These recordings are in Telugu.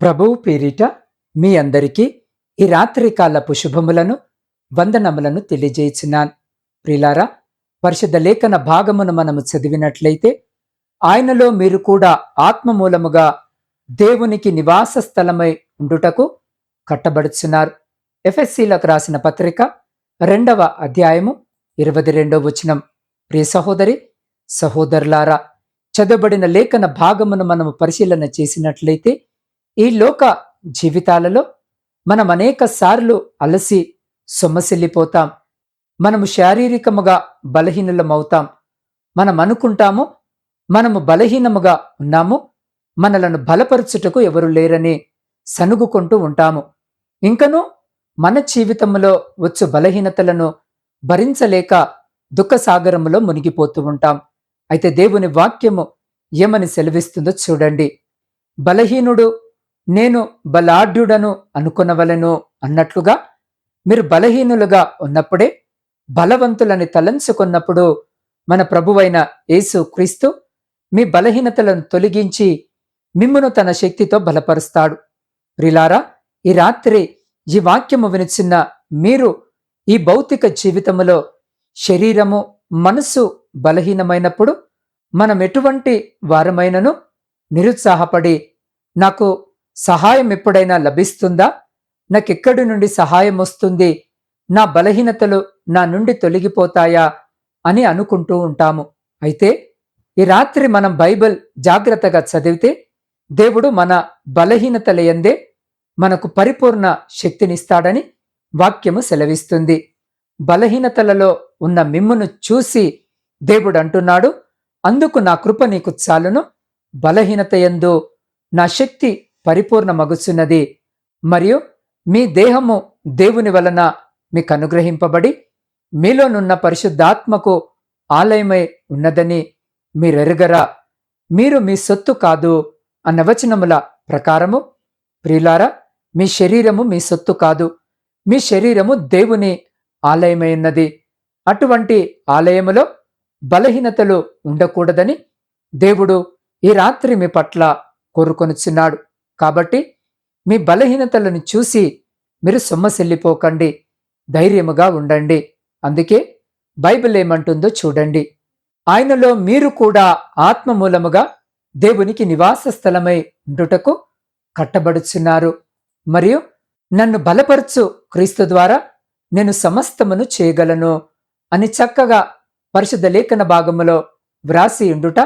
ప్రభువు పేరిట మీ అందరికీ ఈ రాత్రికాలపు శుభములను వందనములను తెలియజేయుచున్నాను. ప్రిలారా పరిశుద్ధ లేఖన భాగమును మనము చదివినట్లయితే ఆయనలో మీరు కూడా ఆత్మ మూలముగా దేవునికి నివాస స్థలమై ఉండుటకు కట్టబడుచున్నారు. ఎఫ్ఎస్సీలకు రాసిన పత్రిక రెండవ అధ్యాయము ఇరవై రెండవ వచనం. ప్రియ సహోదరి సహోదరులారా చదవబడిన లేఖన భాగమును మనము పరిశీలన చేసినట్లయితే ఈ లోక జీవితాలలో మనం అనేక సార్లు అలసి సొమ్మసిల్లిపోతాం. మనము శారీరకముగా బలహీనులమవుతాం. మనం అనుకుంటాము మనము బలహీనముగా ఉన్నాము మనలను బలపరచుటకు ఎవరు లేరని సనుగుకుంటూ ఉంటాము. ఇంకను మన జీవితంలో వచ్చు బలహీనతలను భరించలేక దుఃఖసాగరములో మునిగిపోతూ ఉంటాం. అయితే దేవుని వాక్యము ఏమని సెలవిస్తుందో చూడండి. బలహీనుడు నేను బలాఢ్యుడను అనుకునవలను అన్నట్లుగా మీరు బలహీనులుగా ఉన్నప్పుడే బలవంతులని తలంచుకున్నప్పుడు మన ప్రభువైన యేసు క్రీస్తు మీ బలహీనతలను తొలగించి మిమ్మును తన శక్తితో బలపరుస్తాడు. ప్రిలారా ఈ రాత్రి ఈ వాక్యము వినిచిన్న మీరు ఈ భౌతిక జీవితములో శరీరము మనసు బలహీనమైనప్పుడు మనం ఎటువంటి వారమైనను నిరుత్సాహపడి నాకు సహాయం ఎప్పుడైనా లభిస్తుందా? నాకెక్కడి నుండి సహాయం వస్తుంది? నా బలహీనతలు నా నుండి తొలగిపోతాయా? అని అనుకుంటూ ఉంటాము. అయితే ఈ రాత్రి మనం బైబిల్ జాగ్రత్తగా చదివితే దేవుడు మన బలహీనతలయందే మనకు పరిపూర్ణ శక్తినిస్తాడని వాక్యము సెలవిస్తుంది. బలహీనతలలో ఉన్న మిమ్మును చూసి దేవుడు అంటున్నాడు అందుకు నా కృప నీకు చాలును. బలహీనతయందు నా శక్తి పరిపూర్ణమగుచున్నది మరియు మీ దేహము దేవుని వలన మీకు అనుగ్రహింపబడి మీలోనున్న పరిశుద్ధాత్మకు ఆలయమై ఉన్నదని మీరెరగరా? మీరు మీ సొత్తు కాదు అన్న వచనముల ప్రకారము ప్రియులారా మీ శరీరము మీ సొత్తు కాదు. మీ శరీరము దేవుని ఆలయమై ఉన్నది. అటువంటి ఆలయములో బలహీనతలు ఉండకూడదని దేవుడు ఈ రాత్రి మీ పట్ల కోరుకొనుచున్నాడు. కాబట్టి మీ బలహీనతలను చూసి మీరు సొమ్మసిల్లిపోకండి. ధైర్యముగా ఉండండి. అందుకే బైబిల్ ఏమంటుందో చూడండి. ఆయనలో మీరు కూడా ఆత్మ మూలముగా దేవునికి నివాస స్థలమై ఉండుటకు కట్టబడుచున్నారు. మరియు నన్ను బలపరచు క్రీస్తు ద్వారా నేను సమస్తమును చేయగలను అని చక్కగా పరిశుద్ధ లేఖన భాగములో వ్రాసి ఉండుట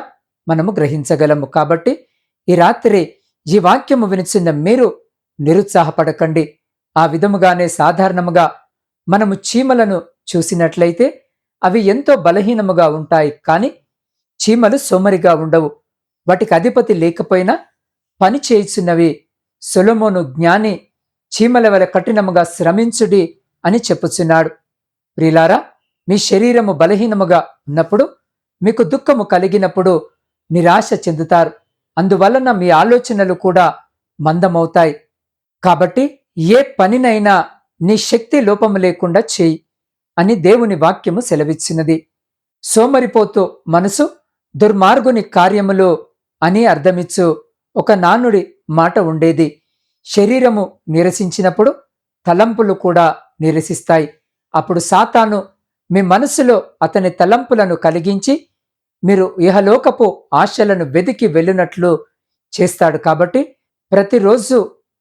మనము గ్రహించగలము. కాబట్టి ఈ రాత్రి ఈ వాక్యము వినిచిన మీరు నిరుత్సాహపడకండి. ఆ విధముగానే సాధారణముగా మనము చీమలను చూసినట్లయితే అవి ఎంతో బలహీనముగా ఉంటాయి కానీ చీమలు సోమరిగా ఉండవు. వాటికి అధిపతి లేకపోయినా పని చేయుచున్నవి. సొలమోను జ్ఞాని చీమల వల కఠినముగా శ్రమించుడి అని చెప్పుచున్నాడు. ప్రిలారా మీ శరీరము బలహీనముగా ఉన్నప్పుడు మీకు దుఃఖము కలిగినప్పుడు నిరాశ చెందుతారు. అందువలన మీ ఆలోచనలు కూడా మందమవుతాయి. కాబట్టి ఏ పనినైనా నీ శక్తి లోపము లేకుండా చేయి అని దేవుని వాక్యము సెలవిచ్చినది. సోమరిపోతూ మనసు దుర్మార్గుని కార్యములు అని అర్థమిచ్చు ఒక నానుడి మాట ఉండేది. శరీరము నిరసించినప్పుడు తలంపులు కూడా నిరసిస్తాయి. అప్పుడు సాతాను మీ మనసులో అతని తలంపులను కలిగించి మీరు ఇహలోకపు ఆశలను వెదికి వెళ్ళినట్లు చేస్తాడు కాబట్టి ప్రతిరోజు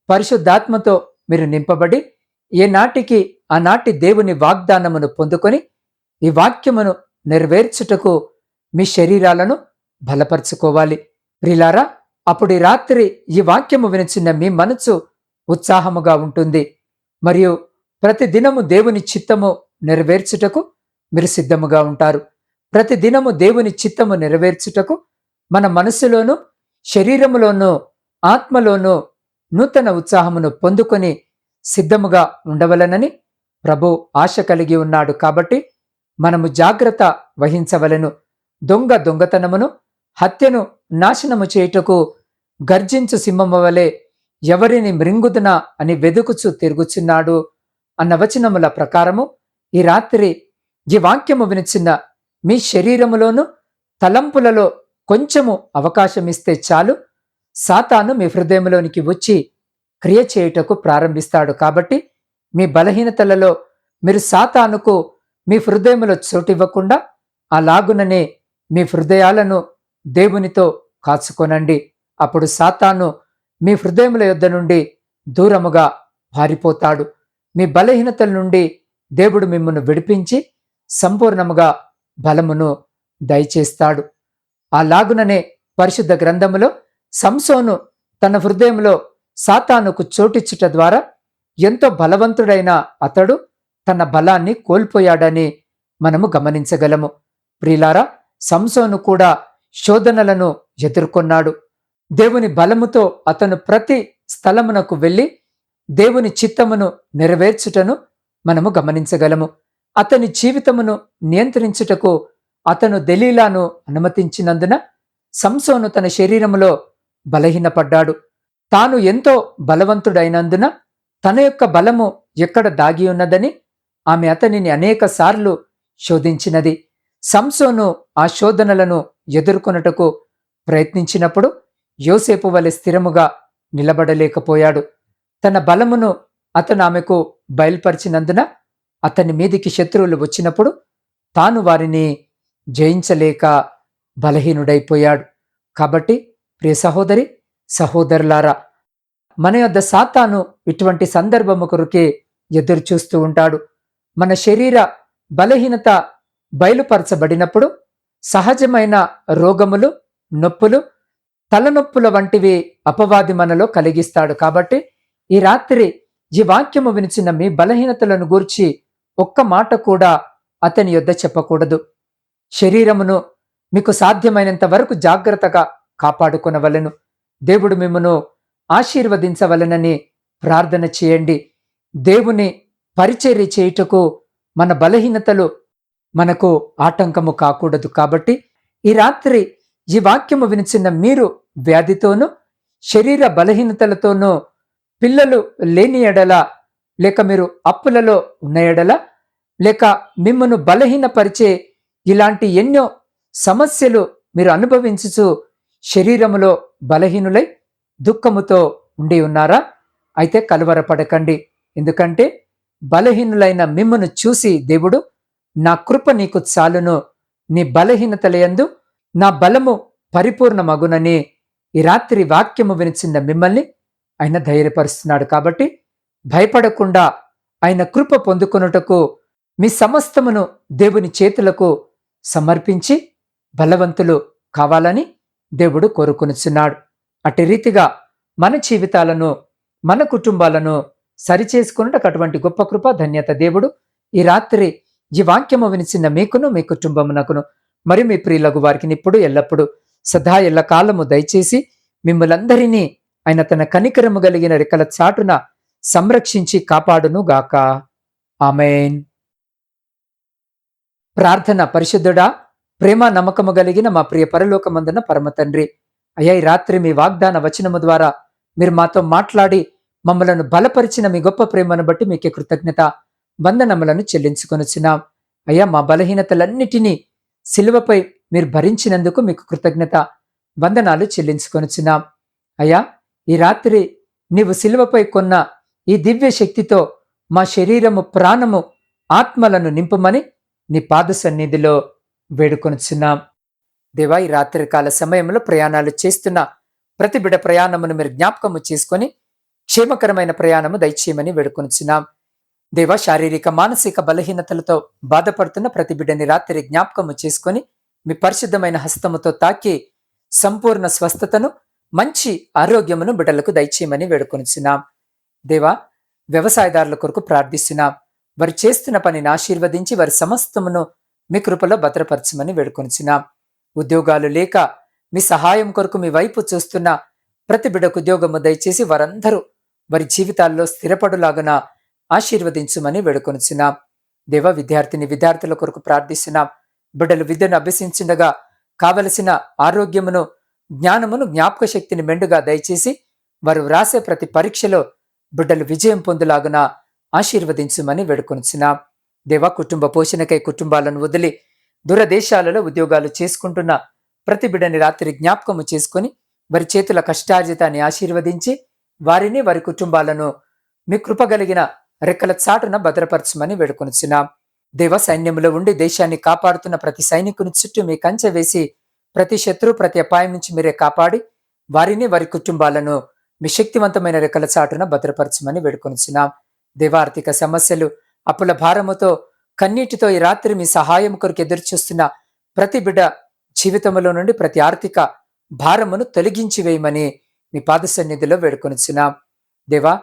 పరిశుద్ధాత్మతో మీరు నింపబడి ఏనాటికి ఆనాటి దేవుని వాగ్దానమును పొందుకొని ఈ వాక్యమును నెరవేర్చుటకు మీ శరీరాలను బలపరుచుకోవాలి. ప్రిలారా అప్పుడు రాత్రి ఈ వాక్యము వినిచిన మీ మనసు ఉత్సాహముగా ఉంటుంది. మరియు ప్రతి దినము దేవుని చిత్తము నెరవేర్చుటకు మీరు సిద్ధముగా ఉంటారు. ప్రతి దినము దేవుని చిత్తము నెరవేర్చుటకు మన మనస్సులోనూ శరీరములోనూ ఆత్మలోనూ నూతన ఉత్సాహమును పొందుకొని సిద్ధముగా ఉండవలనని ప్రభు ఆశ కలిగి ఉన్నాడు కాబట్టి మనము జాగ్రత్త వహించవలను. దొంగ దొంగతనమును హత్యను నాశనము చేయుటకు గర్జించు సింహము వలె ఎవరిని మృంగుదునా అని వెదుకుచు తిరుగుచున్నాడు అన్న వచనముల ప్రకారము ఈ రాత్రి ఈ వాక్యము వినిచిన్న మీ శరీరములోను తలంపులలో కొంచెము అవకాశం ఇస్తే చాలు. సాతాను మీ హృదయంలోనికి వచ్చి క్రియ చేయుటకు ప్రారంభిస్తాడు కాబట్టి మీ బలహీనతలలో మీరు సాతానుకు మీ హృదయములో చోటివ్వకుండా అలాగుననే మీ హృదయాలను దేవునితో కాచుకొనండి. అప్పుడు సాతాను మీ హృదయముల యొద్ద నుండి దూరముగా పారిపోతాడు. మీ బలహీనతల నుండి దేవుడు మిమ్మల్ని విడిపించి సంపూర్ణముగా బలమును దయచేస్తాడు. అలాగుననే పరిశుద్ధ గ్రంథములో సంసోను తన హృదయంలో సాతానుకు చోటిచ్చుట ద్వారా ఎంతో బలవంతుడైన అతడు తన బలాన్ని కోల్పోయాడని మనము గమనించగలము. ప్రిలారా సంసోను కూడా శోధనలను ఎదుర్కొన్నాడు. దేవుని బలముతో అతను ప్రతి స్థలమునకు వెళ్ళి దేవుని చిత్తమును నెరవేర్చుటను మనము గమనించగలము. అతని జీవితమును నియంత్రించుటకు అతను దెలీలాను అనుమతించినందున సంసోను తన శరీరములో బలహీనపడ్డాడు. తాను ఎంతో బలవంతుడైనందున తన యొక్క బలము ఎక్కడ దాగి ఉన్నదని ఆమె అతనిని అనేకసార్లు శోధించినది. సంసోను ఆ శోధనలను ఎదుర్కొనుటకు ప్రయత్నించినప్పుడు యోసేపు వలె స్థిరముగా నిలబడలేకపోయాడు. తన బలమును అతను ఆమెకు బయలుపరిచినందున అతని మీదికి శత్రువులు వచ్చినప్పుడు తాను వారిని జయించలేక బలహీనుడైపోయాడు. కాబట్టి ప్రియ సహోదరి సహోదరులారా మన యొద్ద సాతాను ఇటువంటి సందర్భము కొరకే ఎదురు చూస్తూ ఉంటాడు. మన శరీర బలహీనత బయలుపరచబడినప్పుడు సహజమైన రోగములు నొప్పులు తలనొప్పుల వంటివి అపవాది మనలో కలిగిస్తాడు. కాబట్టి ఈ రాత్రి ఈ వాక్యము వినిచిన మీ బలహీనతలను గూర్చి ఒక్క మాట కూడా అతని యొద్ద చెప్పకూడదు. శరీరమును మీకు సాధ్యమైనంత వరకు జాగ్రత్తగా కాపాడుకునవలను. దేవుడు మిమ్మను ఆశీర్వదించవలెనని ప్రార్థన చేయండి. దేవుని పరిచర్య చేయుటకు మన బలహీనతలు మనకు ఆటంకము కాకూడదు కాబట్టి ఈ రాత్రి ఈ వాక్యము వినిచిన మీరు వ్యాధితోనూ శరీర బలహీనతలతోనూ పిల్లలు లేని ఎడల లేక మీరు అప్పులలో ఉన్న ఎడల లేక మిమ్మను బలహీనపరిచే ఇలాంటి ఎన్నో సమస్యలు మీరు అనుభవించుచు శరీరములో బలహీనులై దుఃఖముతో ఉండి ఉన్నారా? అయితే కలవరపడకండి. ఎందుకంటే బలహీనులైన మిమ్మను చూసి దేవుడు నా కృప నీకు చాలును. నీ బలహీనతలయందు నా బలము పరిపూర్ణమగునని ఈ రాత్రి వాక్యము వినిచిన మిమ్మల్ని ఆయన ధైర్యపరుస్తున్నాడు కాబట్టి భయపడకుండా ఆయన కృప పొందుకొనుటకు మీ సమస్తమును దేవుని చేతులకు సమర్పించి బలవంతులు కావాలని దేవుడు కోరుకొనుచున్నాడు. అటు రీతిగా మన జీవితాలను మన కుటుంబాలను సరిచేసుకున్నట్టు అటువంటి గొప్ప కృప ధన్యత దేవుడు ఈ రాత్రి ఈ వాక్యము వినిచిన మీకును మీ కుటుంబమునకును మరి మీ ప్రియులకు వారికి ఇప్పుడు ఎల్లప్పుడూ సదా ఎల్ల కాలము దయచేసి మిమ్మలందరినీ ఆయన తన కనికరము కలిగిన రెక్కల చాటున సంరక్షించి కాపాడును గాక. ఆమెన్. ప్రార్థన పరిశుద్ధుడా ప్రేమ నమ్మకము కలిగిన మా ప్రియ పరలోకమందున పరమ తండ్రి. అయ్యా ఈ రాత్రి మీ వాగ్దాన వచనము ద్వారా మీరు మాతో మాట్లాడి మమ్మలను బలపరిచిన మీ గొప్ప ప్రేమను బట్టి మీకే కృతజ్ఞత వందనములను చెల్లించుకొనిచున్నాం. అయ్యా మా బలహీనతలన్నిటినీ సిలువపై మీరు భరించినందుకు మీకు కృతజ్ఞత వందనాలు చెల్లించుకొనిచున్నాం. అయ్యా ఈ రాత్రి నీవు సిలువపై కొన్న ఈ దివ్య శక్తితో మా శరీరము ప్రాణము ఆత్మలను నింపమని నీ పాద సన్నిధిలో వేడుకొనుచున్నాం. దేవా ఈ రాత్రికాల సమయంలో ప్రయాణాలు చేస్తున్న ప్రతి బిడ ప్రయాణమును మీరు జ్ఞాపకము చేసుకొని క్షేమకరమైన ప్రయాణము దయచేయమని వేడుకొనుచున్నాం. దేవ శారీరక మానసిక బలహీనతలతో బాధపడుతున్న ప్రతి బిడ్డని రాత్రి జ్ఞాపకము చేసుకొని మీ పరిశుద్ధమైన హస్తముతో తాకి సంపూర్ణ స్వస్థతను మంచి ఆరోగ్యమును బిడ్డలకు దయచేయమని వేడుకొనిచున్నాం. దేవా వ్యవసాయదారుల కొరకు ప్రార్థిస్తున్నాం. వారు చేస్తున్న పనిని ఆశీర్వదించి వారి సమస్తమును మీ కృపలో భద్రపరచమని వేడుకొనిచున్నాం. ఉద్యోగాలు లేక మీ సహాయం కొరకు మీ వైపు చూస్తున్న ప్రతి బిడ్డకు ఉద్యోగము దయచేసి వారందరూ వారి జీవితాల్లో స్థిరపడులాగున ఆశీర్వదించుమని వేడుకొనిచున్నాం. దేవ విద్యార్థిని విద్యార్థుల కొరకు ప్రార్థిస్తున్నాం. బిడ్డలు విద్యను అభ్యసించుండగా కావలసిన ఆరోగ్యమును జ్ఞానమును జ్ఞాపక శక్తిని మెండుగా దయచేసి వారు వ్రాసే ప్రతి పరీక్షలో బిడ్డలు విజయం పొందులాగున ఆశీర్వదించుమని వేడుకొనిచున్నాం. దేవా కుటుంబ పోషణకై కుటుంబాలను వదిలి దూరదేశాలలో ఉద్యోగాలు చేసుకుంటున్న ప్రతి బిడ్డని రాత్రి జ్ఞాపకము చేసుకుని వారి చేతుల కష్టార్జితాన్ని ఆశీర్వదించి వారిని వారి కుటుంబాలను మీ కృపగలిగిన రెక్కల చాటున భద్రపరచమని వేడుకొనిచున్నాం. దేవ సైన్యంలో ఉండి దేశాన్ని కాపాడుతున్న ప్రతి సైనికుని చుట్టూ మీ కంచె వేసి ప్రతి శత్రు ప్రతి అపాయం నుంచి మీరే కాపాడి వారిని వారి కుటుంబాలను మీ శక్తివంతమైన రెక్కల చాటున భద్రపరచమని వేడుకొనిచున్నాం. దేవార్థిక సమస్యలు అప్పుల భారముతో కన్నీటితో ఈ రాత్రి మీ సహాయం కొరకు ఎదురుచూస్తున్న ప్రతి బిడ్డ జీవితంలో నుండి ప్రతి ఆర్థిక భారమును తొలగించి వేయమని మీ పాద సన్నిధిలో వేడుకొనిచున్నాం. దేవా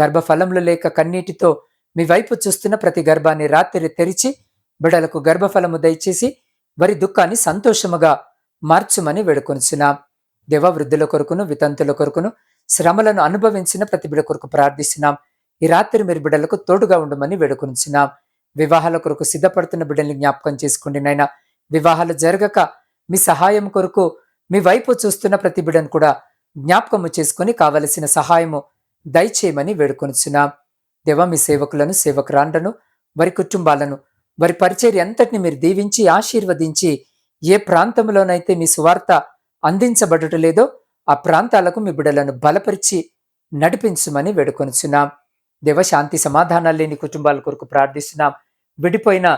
గర్భఫలంలో లేక కన్నీటితో మీ వైపు చూస్తున్న ప్రతి గర్భాన్ని రాత్రి తెరిచి బిడలకు గర్భఫలము దయచేసి వారి దుఃఖాన్ని సంతోషముగా మార్చుమని వేడుకొనిచున్నాం. దేవ వృద్ధుల కొరకును వితంతుల కొరకును శ్రమలను అనుభవించిన ప్రతి బిడ కొరకు ప్రార్థిస్తున్నాం. ఈ రాత్రి మీరు బిడ్డలకు తోడుగా ఉండమని వేడుకొనిచున్నాం. వివాహాల కొరకు సిద్ధపడుతున్న బిడ్డల్ని జ్ఞాపకం చేసుకోండి నాయన. వివాహాలు జరగక మీ సహాయం కొరకు మీ వైపు చూస్తున్న ప్రతి బిడ్డను కూడా జ్ఞాపకము చేసుకొని కావలసిన సహాయము దయచేయమని వేడుకొనిచున్నాం. దేవ మీ సేవకులను సేవకురాండను వారి కుటుంబాలను వారి పరిచర్య అంతటిని మీరు దీవించి ఆశీర్వదించి ఏ ప్రాంతంలోనైతే మీ సువార్త అందించబడటలేదో లేదో ఆ ప్రాంతాలకు మీ బిడ్డలను బలపరిచి నడిపించమని వేడుకొనిచున్నాం. దేవ శాంతి సమాధానాలు లేని కుటుంబాల కొరకు ప్రార్థిస్తున్నాం. విడిపోయిన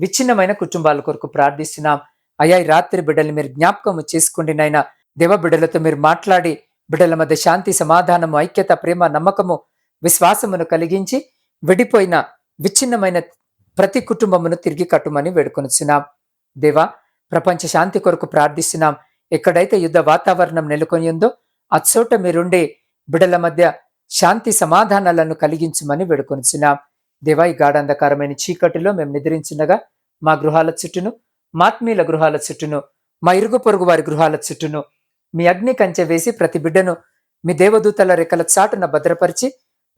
విచ్ఛిన్నమైన కుటుంబాల కొరకు ప్రార్థిస్తున్నాం. అయ్యా ఈ రాత్రి బిడ్డలు మీరు జ్ఞాపకము చేసుకోండి నాయన. దేవ బిడ్డలతో మీరు మాట్లాడి బిడ్డల మధ్య శాంతి సమాధానము ఐక్యత ప్రేమ నమ్మకము విశ్వాసమును కలిగించి విడిపోయిన విచ్ఛిన్నమైన ప్రతి కుటుంబమును తిరిగి కట్టుమని వేడుకొనిచున్నాం. దేవా ప్రపంచ శాంతి కొరకు ప్రార్థిస్తున్నాం. ఎక్కడైతే యుద్ధ వాతావరణం నెలకొని ఉందో అచ్చోట మీరుండి బిడల మధ్య శాంతి సమాధానాలను కలిగించమని వేడుకొనిచున్నాం. దేవా ఈ గాఢంధకారమైన చీకటిలో మేము నిద్రించినగా మా గృహాల చుట్టూను మాత్మీయుల గృహాల చుట్టూను మా ఇరుగు పొరుగు వారి గృహాల చుట్టూను మీ అగ్ని కంచె వేసి ప్రతి బిడ్డను మీ దేవదూతల రెక్కల చాటున భద్రపరిచి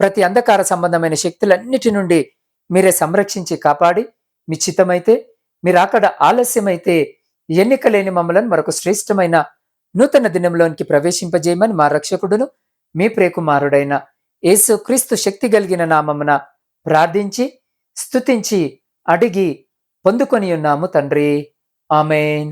ప్రతి అంధకార సంబంధమైన శక్తులన్నిటి నుండి మీరే సంరక్షించి కాపాడి మీ చిత్తమైతే మీరు అక్కడ ఆలస్యమైతే ఎన్నిక లేని మమ్మలను మరొక శ్రేష్టమైన నూతన దినంలోనికి ప్రవేశింపజేయమని మా రక్షకుడును మీ ప్రేకుమారుడైన యేసు క్రీస్తు శక్తి కలిగిన నామమున ప్రార్థించి స్తుతించి అడిగి పొందుకొని ఉన్నాము తండ్రి. ఆమెన్.